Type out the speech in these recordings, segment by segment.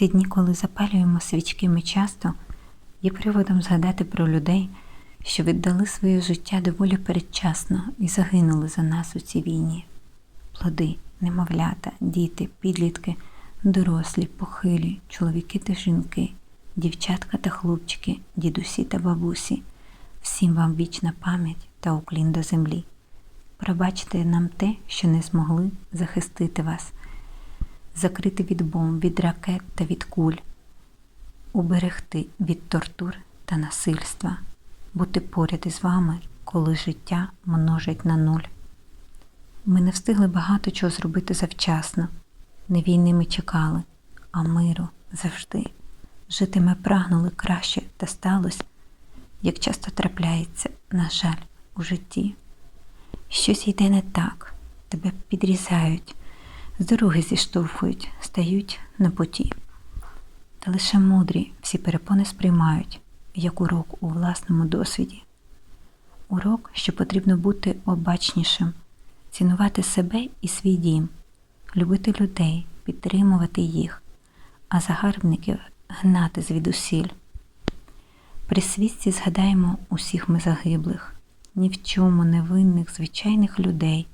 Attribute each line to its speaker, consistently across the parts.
Speaker 1: ці дні, коли запалюємо свічки, ми часто є приводом згадати про людей, що віддали своє життя доволі передчасно і загинули за нас у цій війні. Плоди, немовлята, діти, підлітки, дорослі, похилі, чоловіки та жінки, дівчатка та хлопчики, дідусі та бабусі. Всім вам вічна пам'ять та уклін до землі. Пробачте нам те, що не змогли захистити вас, закрити від бомб, від ракет та від куль, уберегти від тортур та насильства, бути поряд із вами, коли життя множить на нуль. Ми не встигли багато чого зробити завчасно. Не війни ми чекали, а миру завжди. Жити ми прагнули краще та сталося, як часто трапляється, на жаль, у житті. Щось йде не так, тебе підрізають, з дороги зіштовхують, стають на путі. Та лише мудрі всі перепони сприймають, як урок у власному досвіді. Урок, що потрібно бути обачнішим, цінувати себе і свій дім, любити людей, підтримувати їх, а загарбників гнати звідусіль. При світці згадаємо усіх ми загиблих, ні в чому невинних звичайних людей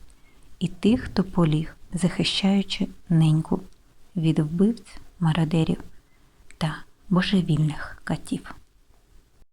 Speaker 1: і тих, хто поліг, захищаючи неньку від вбивць, мародерів та божевільних катів.